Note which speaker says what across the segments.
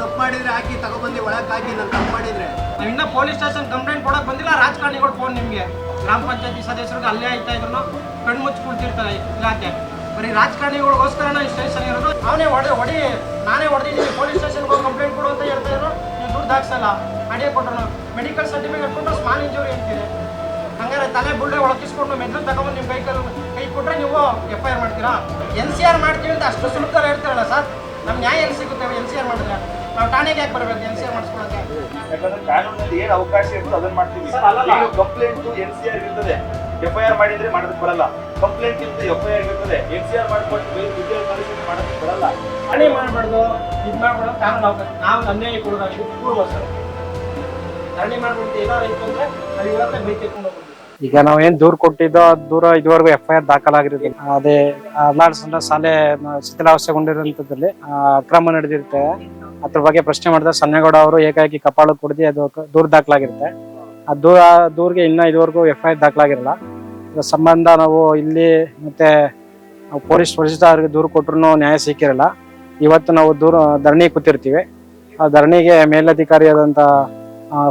Speaker 1: ತಪ್ಪು ಮಾಡಿದ್ರೆ ಹಾಕಿ ತಗೊಬಂದು ಒಳಗೆ ಹಾಕಿ ನಾನು ತಪ್ಪು ಮಾಡಿದ್ರೆ.
Speaker 2: ನಾವು ಇನ್ನ ಪೊಲೀಸ್ ಸ್ಟೇಷನ್ ಕಂಪ್ಲೇಂಟ್ ಕೊಡಕ್ ಬಂದಿಲ್ಲ ರಾಜಕಾರಣಿಗಳು ಫೋನ್ ನಿಮಗೆ. ಗ್ರಾಮ ಪಂಚಾಯತಿ ಸದಸ್ಯರಿಗೆ ಅಲ್ಲೇ ಆಯ್ತಾ ಇದ್ರು ಕಣ್ಣು ಮುಚ್ಚಿ ಇಲಾಖೆ. ಬರೀ ರಾಜಕಾರಣಿಗಳಿಗೋಸ್ಕರ ಈ ಸ್ಟೇಷನ್ ಇರೋದು. ಅವನೇ ಹೊಡೆ ಹೊಡಿ, ನಾನೇ ಹೊಡೆದಿದ್ದೀನಿ ಪೊಲೀಸ್ ಸ್ಟೇಷನ್ಗೆ ಹೋಗಿ ಕಂಪ್ಲೇಂಟ್ ಕೊಡು ಅಂತ ಹೇಳ್ತಾ ಇದ್ರು. ನೀವು ದುಡ್ಡು ಹಾಕ್ಸಲ್ಲ, ಅಡಿಗೆ ಕೊಟ್ಟರು ಮೆಡಿಕಲ್ ಸರ್ಟಿಫಿಕೇಟ್ ಕೊಟ್ಟರು ಸ್ಮಾಲ್ ಇಂಜುರಿ ಅಂತೀರಿ. ಹಂಗಾರೆ ತಲೆ ಬುಳ್ಳೆ ಒಳಗಿಸ್ಕೊಂಡು ಮೆದ್ಲು ತಗೊಂಡು ನಿಮ್ಮ ಕೈ ಕೈ ಕೊಟ್ಟರೆ ನೀವು ಎಫ್ ಐ ಆರ್ ಮಾಡ್ತೀರಾ? ಎನ್ ಸಿ ಆರ್ ಮಾಡ್ತೀವಿ ಅಂತ ಅಷ್ಟು ಸುಲಭದಲ್ಲಿ ಹೇಳ್ತಾರಲ್ಲ ಸರ್. ನಮ್ಮ ನ್ಯಾಯ ಎಲ್ಲಿ ಸಿಗುತ್ತೆ? ಎನ್ ಸಿ ಆರ್ ಮಾಡಿದ್ರೆ? ನಾವು ಠಾಣೆಗೆ ಯಾಕೆ ಬರಬೇಕು ಎನ್ ಸಿ ಆರ್
Speaker 3: ಯಾಕಂದ್ರೆ ಕಾನೂನಲ್ಲಿ ಏನ್ ಅವಕಾಶ ಇರ್ತದೆ ಅದನ್ನ ಮಾಡ್ತೀವಿ.
Speaker 2: ಸರ್, ಅಲ್ಲಲ್ಲ.
Speaker 3: ಈಗ ಕಂಪ್ಲೇಂಟ್ ಎನ್ ಸಿ ಆರ್ ಇರ್ತದೆ. ಎಫ್ ಐ ಆರ್ ಮಾಡಿದ್ರೆ ಮಾಡೋದಕ್ಕೆ ಬರಲ್ಲ. ಕಂಪ್ಲೇಂಟ್ ಇರ್ತದೆ ಎಫ್ ಐ ಆರ್ ಇರ್ತದೆ ಎನ್ ಸಿ ಆರ್ ಮಾಡ್ಕೊಂಡು ವಿದ್ಯಾರ್ಥಿ ಮಾಡೋದಕ್ಕೆ ಬರಲ್ಲ.
Speaker 2: ಹಣೆ ಮಾಡಬಾರ್ದು. ಇದು ಮಾಡ್ಬಾರ್ದು ಕಾನೂನು ಅವಕಾಶ ನಾವು ಅನ್ಯಾಯ ಕೊಡೋದಾಗಿ ಪೂರ್ವ ಸರ್. ಧರಣಿ ಮಾಡ್ಬಿಟ್ಟು ಏನಾರು ಇತ್ತು ಅಂದ್ರೆ ಅದು ಇವತ್ತೇ ಬೈಕ್ ಎತ್ಕೊಂಡು ಹೋಗ್ಬಿಡ್ತೀವಿ.
Speaker 4: ಈಗ ನಾವ್ ಏನ್ ದೂರ್ ಕೊಟ್ಟಿದ್ದೋ ಅದ್ ದೂರ ಇದುವರೆಗೂ ಎಫ್ ಐ ಆರ್ ದಾಖಲಾಗಿರೋದು ಅದೇ ಅರ್ಲಾಡ್ಸಂದ್ರ ಶಾಲೆ ಶಿಥಿಲಾವಸ್ಥೆಗೊಂಡಿರುವಂತದ್ರಲ್ಲಿ ಆ, ಅಕ್ರಮ ನಡೆದಿರುತ್ತೆ. ಅದ್ರ ಬಗ್ಗೆ ಪ್ರಶ್ನೆ ಮಾಡಿದ್ರೆ ಸನ್ನೇಗೌಡ ಅವರು ಏಕಾಏಕಿ ಕಪಾಳು ಕುಡ್ದಿ ಅದು ದೂರು ದಾಖಲಾಗಿರುತ್ತೆ. ಆ ದೂರ, ದೂರಿಗೆ ಇನ್ನ ಇದುವರೆಗೂ ಎಫ್ ಐ ದಾಖಲಾಗಿರಲ್ಲ. ಅದ್ರ ಸಂಬಂಧ ನಾವು ಇಲ್ಲಿ ಮತ್ತೆ ಪೊಲೀಸ್ ವರಿಷ್ಠರಿಗೆ ದೂರು ಕೊಟ್ಟರು ನ್ಯಾಯ ಸಿಕ್ಕಿರಲ್ಲ. ಇವತ್ತು ನಾವು ದೂರ, ಧರಣಿ ಕೂತಿರ್ತೀವಿ. ಆ ಧರಣಿಗೆ ಮೇಲಧಿಕಾರಿಯಾದಂತ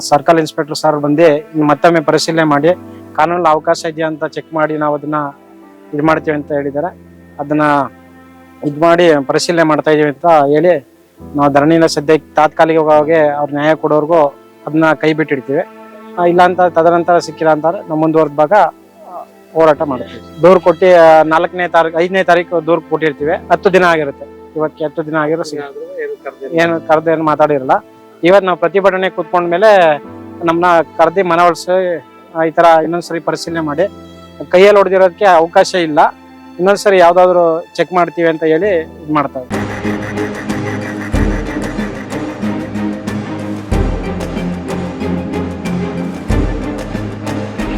Speaker 4: ಸರ್ಕಲ್ ಇನ್ಸ್ಪೆಕ್ಟರ್ ಸರ್ ಬಂದು ಮತ್ತೊಮ್ಮೆ ಪರಿಶೀಲನೆ ಮಾಡಿ ಕಾನೂನಲ್ಲಿ ಅವಕಾಶ ಇದೆಯಾ ಅಂತ ಚೆಕ್ ಮಾಡಿ ನಾವು ಅದನ್ನ ಇದು ಮಾಡ್ತೀವಿ ಅಂತ ಹೇಳಿದ್ದಾರೆ. ಅದನ್ನ ಇದು ಮಾಡಿ ಪರಿಶೀಲನೆ ಮಾಡ್ತಾ ಇದೀವಿ ಅಂತ ಹೇಳಿ ನಾವು ಧರಣಿನ ಸದ್ಯಕ್ಕೆ ತಾತ್ಕಾಲಿಕವಾಗಿ ಅವ್ರ ನ್ಯಾಯ ಕೊಡೋರ್ಗು ಅದನ್ನ ಕೈ ಬಿಟ್ಟಿರ್ತೀವಿ ಆ, ಇಲ್ಲ ಅಂತ ತದನಂತರ ಸಿಕ್ಕಿಲ್ಲ ಅಂತ ಮುಂದುವರೆದ ಭಾಗ ಹೋರಾಟ ಮಾಡ್ತೀವಿ. ದೂರು ಕೊಟ್ಟು ನಾಲ್ಕನೇ ತಾರೀಕು ಐದನೇ ತಾರೀಕು ದೂರು ಕೊಟ್ಟಿರ್ತೀವಿ. ಹತ್ತು ದಿನ ಆಗಿರುತ್ತೆ. ಇವತ್ತು ಹತ್ತು ದಿನ ಆಗಿರೋ ಏನು ಕರೆದು ಏನು ಮಾತಾಡಿರಲ್ಲ. ಇವತ್ತು ನಾವು ಪ್ರತಿಭಟನೆ ಕೂತ್ಕೊಂಡ್ಮೇಲೆ ನಮ್ಮನ್ನ ಕರೆದಿ ಮನವೊಲಿಸಿ ಈ ತರ ಇನ್ನೊಂದ್ಸರಿ ಪರಿಶೀಲನೆ ಮಾಡಿ. ಕೈಯಲ್ಲಿ ಹೊಡೆದಿರೋದಕ್ಕೆ ಅವಕಾಶ ಇಲ್ಲ. ಇನ್ನೊಂದ್ಸರಿ ಯಾವುದಾದ್ರೂ ಚೆಕ್ ಮಾಡ್ತೀವಿ ಅಂತ ಹೇಳಿ ಇದು ಮಾಡ್ತಾ ಇದ್ದೀವಿ